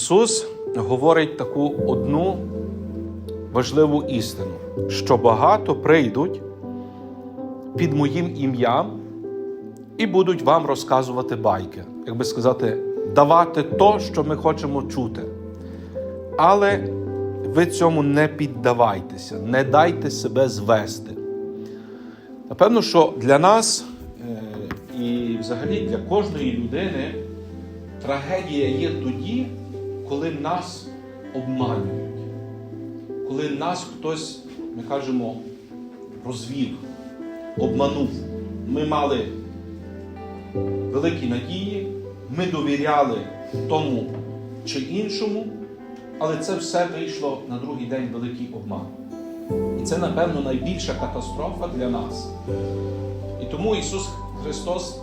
Ісус говорить таку одну важливу істину, що багато прийдуть під моїм ім'ям і будуть вам розказувати байки, як би сказати, давати то, що ми хочемо чути. Але ви цьому не піддавайтеся, не дайте себе звести. Напевно, що для нас е, і взагалі для кожної людини трагедія є тоді, коли нас обманюють, коли нас хтось, ми кажемо, розвів, обманув. Ми мали великі надії, ми довіряли тому чи іншому, але це все вийшло на другий день великий обман. І це, напевно, найбільша катастрофа для нас. І тому Ісус Христос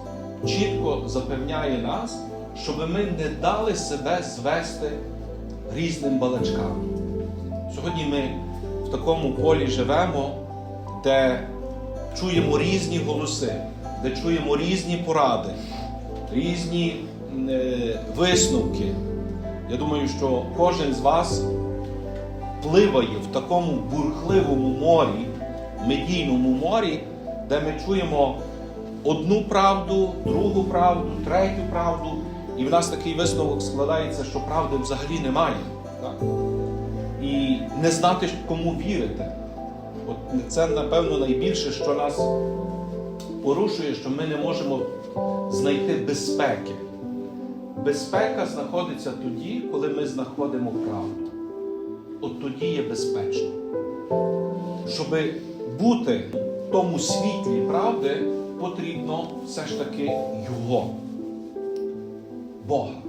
чітко запевняє нас, щоб ми не дали себе звести різним балачкам. Сьогодні ми в такому полі живемо, де чуємо різні голоси, де чуємо різні поради, різні е, висновки. Я думаю, що кожен з вас пливає в такому бурхливому морі, медійному морі, де ми чуємо одну правду, другу правду, третю правду, і в нас такий висновок складається, що правди взагалі немає. Так? І не знати, кому вірити. От це, напевно, найбільше, що нас порушує, що ми не можемо знайти безпеки. Безпека знаходиться тоді, коли ми знаходимо правду. От тоді є безпечно. Щоб бути в тому світлі правди, потрібно все ж таки Його, Bó.